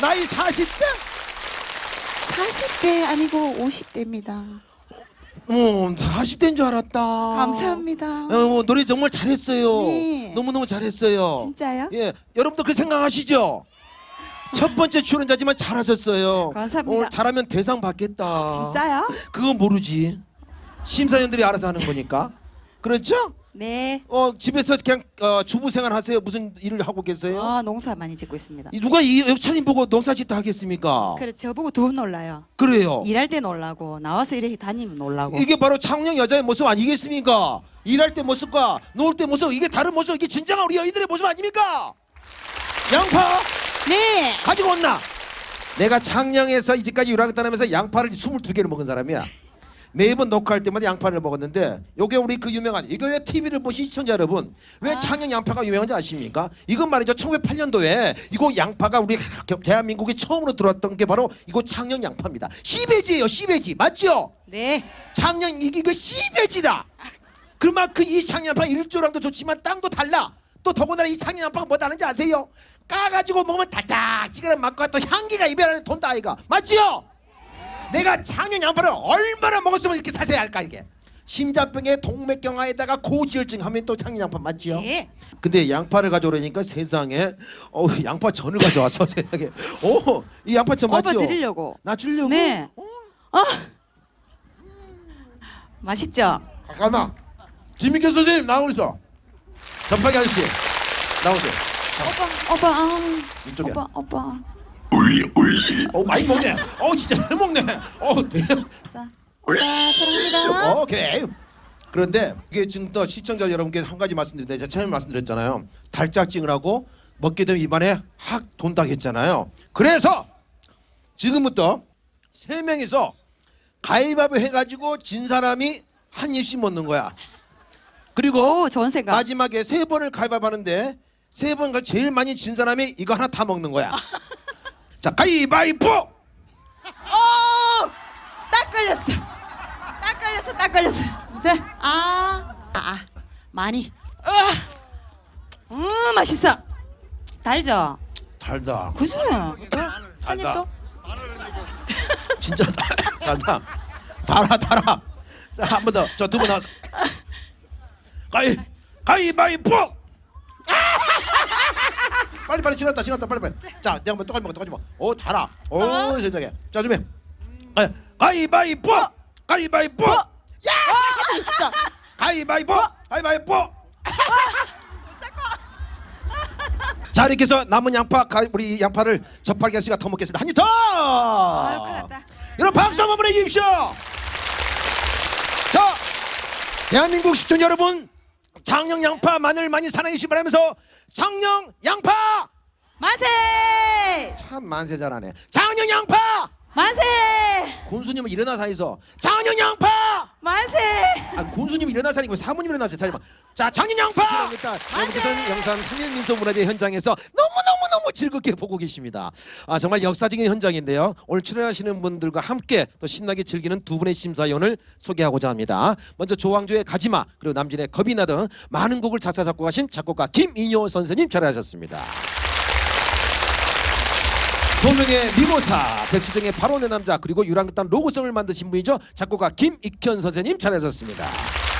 나이 40대? 40대 아니고 50대입니다. 어, 40대인 줄 알았다. 감사합니다. 어, 뭐 노래 정말 잘했어요. 네. 너무너무 잘했어요. 진짜요? 예, 여러분도 그렇게 생각하시죠? 첫 번째 출연자지만 잘하셨어요. 감사합니다. 오늘 잘하면 대상 받겠다. 진짜요? 그건 모르지. 심사위원들이 알아서 하는 거니까. 그렇죠? 네. 어 집에서 그냥 어, 주부 생활 하세요. 무슨 일을 하고 계세요? 아, 농사 많이 짓고 있습니다. 이 누가 이 역찬님 보고 농사 짓다 하겠습니까? 그래 저보고 두분 놀라요. 그래요. 일할 때 놀라고 나와서 이렇게 다니면 놀라고. 이게 바로 창녕 여자의 모습 아니겠습니까? 일할 때 모습과 놀 때 모습 이게 다른 모습 이게 진정한 우리 여인들의 모습 아닙니까? 양파 네. 가지고 온나? 내가 창녕에서 이제까지 유학을 떠나면서 양파를 22개를 먹은 사람이야. 매번 녹화할 때마다 양파를 먹었는데 요게 우리 그 유명한 이거 왜 TV를 보신 시청자 여러분 왜 아. 창녕 양파가 유명한지 아십니까? 이건 말이죠 1908년도에 이거 양파가 우리 대한민국에 처음으로 들어왔던 게 바로 이거 창녕 양파입니다. 씨베지예요 씨베지 맞죠? 네. 창녕 이게 이거 씨베지다. 그만큼 이 창녕 양파 일조량도 좋지만 땅도 달라. 또 더군다나 이 창녕 양파가 뭐 다른지 아세요? 까가지고 먹으면 달짝지근한 맛과 또 향기가 입에 안에 돈다 아이가 맞지요? 내가 창녕양파를 얼마나 먹었으면 이렇게 자세히 할까 이게 심장병에 동맥경화에다가 고지혈증 하면 또 창녕양파 맞지요? 네. 근데 양파를 가져오려니까 세상에 어 양파 전을 가져왔어 세상에 오이 양파 전 오빠? 드리려고. 나 주려고? 네. 아. 맛있죠? 잠깐만 김익현 선생님 있어 전파기 아저씨 나오세요 오빠, 오빠, 아. 이쪽에 오빠, 오빠. 어 많이 먹네. 어 진짜 잘 먹네. 어 대- 자, 오빠 사랑합니다. 오케이. 그런데 이게 지금 또 시청자 여러분께 한 가지 말씀드린다 제가 처음에 말씀드렸잖아요. 달짝지근을 하고 먹게 되면 입안에 확 돈다고 했잖아요. 그래서 지금부터 세 명이서 가위바위보 해가지고 진 사람이 한 입씩 먹는 거야. 그리고 오. 마지막에 세 번을 가위바위보 하는데 세번 제일 많이 진 사람이 이거 하나 다 먹는 거야. 자 가위바위보. 오! 딱 걸렸어. 딱 걸렸어. 딱 걸렸어. 자, 아, 아, 아. 많이. 으아. 음, 맛있어. 달죠? 달다. 구수. 한입. 또? 진짜 달, 달다. 달아 달아. 자 한 번 더. 저두번 나와서. 가위 가위바위보. 빨리 빨리 시간 없다 빨리 빨리. 자 내가 한번 똑같이 먹어 똑같이 먹어. 오 달아. 오 세상에. 자 준비. 가- 가위바위보. 가위바위보. 야. 자 가위바위보. 가위바위보. 자 이렇게 해서 남은 양파 가, 우리 양파를 저팔계 씨가 더 먹겠습니다 한 입 더. 큰일 났다. 여러분 박수 한번 보내주십시오. 자 대한민국 시청 여러분 장영 양파 마늘 많이 사랑해 주시기 바라면서 장영 양파 만세! 참 만세 잘하네 장영 양파 만세! 군수님은 일어나 사이서 장영 양파 만세! 아 군수님 일어나 사니고 사모님 일어나세요 자자 장영 양파! 여러분께서는 영상 상일민속문화제 현장에서 너무너무너무 즐겁게 보고 계십니다. 아 정말 역사적인 현장인데요. 오늘 출연하시는 분들과 함께 또 신나게 즐기는 두 분의 심사위원을 소개하고자 합니다. 먼저 조항조의 가지마 그리고 남진의 겁이 나 등 많은 곡을 작사 작곡하신 작곡가 김인효 선생님 잘하셨습니다 조명의 미모사, 백수정의 바로 내 남자 그리고 유랑극단 로고송을 만드신 분이죠 작곡가 김익현 선생님 잘하셨습니다.